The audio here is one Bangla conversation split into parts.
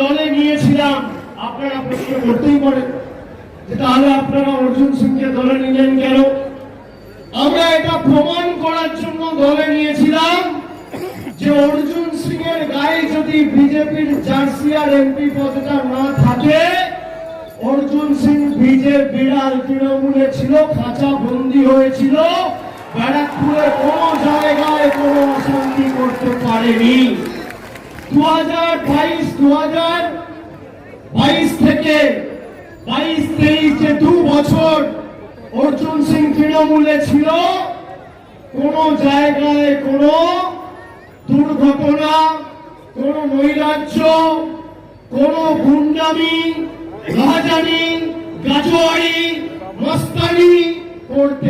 দলে নিয়েছিলাম আপনারা প্রশ্ন করতেই পারেন। যে তাহলে আপনারা অর্জুন সিংকে দলে নিলেন কেন? আমরা এটা প্রমাণ করার জন্য দলে নিয়েছিলাম যে অর্জুন সিং এর গায়ে যদি বিজেপির জার্সি আর এমপি পদটা না থাকে, অর্জুন সিং বিজেপি বিড়াল তৃণমূলে ছিল, খাঁচা বন্দী হয়েছিল, ব্যারাকপুরে কোন জায়গায় কোনো অশান্তি করতে পারেনি। দু হাজার বাইশ দু হাজার বাইশ থেকে বাইশ, তেইশ যে বছর অর্জুন সিং তৃণমূলে ছিল। কোন জায়গায় কোন দুর্ঘটনা, কোন নৈরাজ্য, কোন গুন্ডামি রাজানি গাজোয়ারি মস্তানি করতে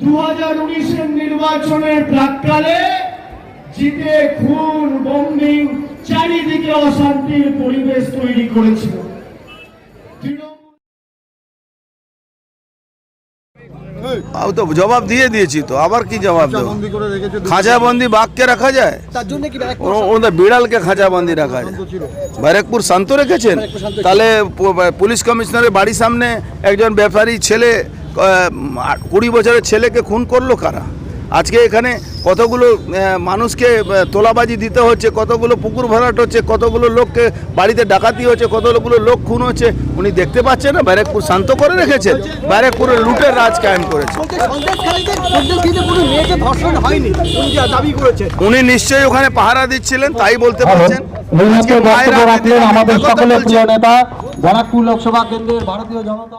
দু হাজার উনিশের নির্বাচনের প্রাককালে জিতে খুন বম্বিং চারিদিকে অশান্তির পরিবেশ তৈরি করেছিল। তো জবাব দিয়ে দিয়েছি তো আবার কি জবাব দেবো? খাঁচাবন্দি বাঘকে রাখা যায়? তার জন্য কি ব্যারাকপুর ও- বিড়ালকে খাঁচাবন্দি রাখা যায়। ব্যারাকপুর শান্ত রেখেছেন? তাহলে পুলিশ কমিশনারের বাড়ির সামনে একজন ব্যাপারী ছেলে কুড়ি বছরের ছেলেকে খুন করল কারা? আজকে এখানে কতগুলো মানুষকে তোলাবাজি দিতে হচ্ছে কতগুলো পুকুর ভরাট হচ্ছে কতগুলো লোককে বাড়িতে ডাকাতি হচ্ছে কতগুলো লোক খুন হচ্ছে উনি দেখতে পাচ্ছেন না? ব্যারাকপুর শান্ত করে রেখেছেন। ব্যারাকপুরে লুটের রাজ কায়েম করেছে। উনি নিশ্চয়ই ওখানে পাহারা দিচ্ছিলেন তাই বলতে পারছেন। আমাদের সকলের প্রিয় নেতা ব্যারাকপুর লোকসভা কেন্দ্রের ভারতীয় জনতা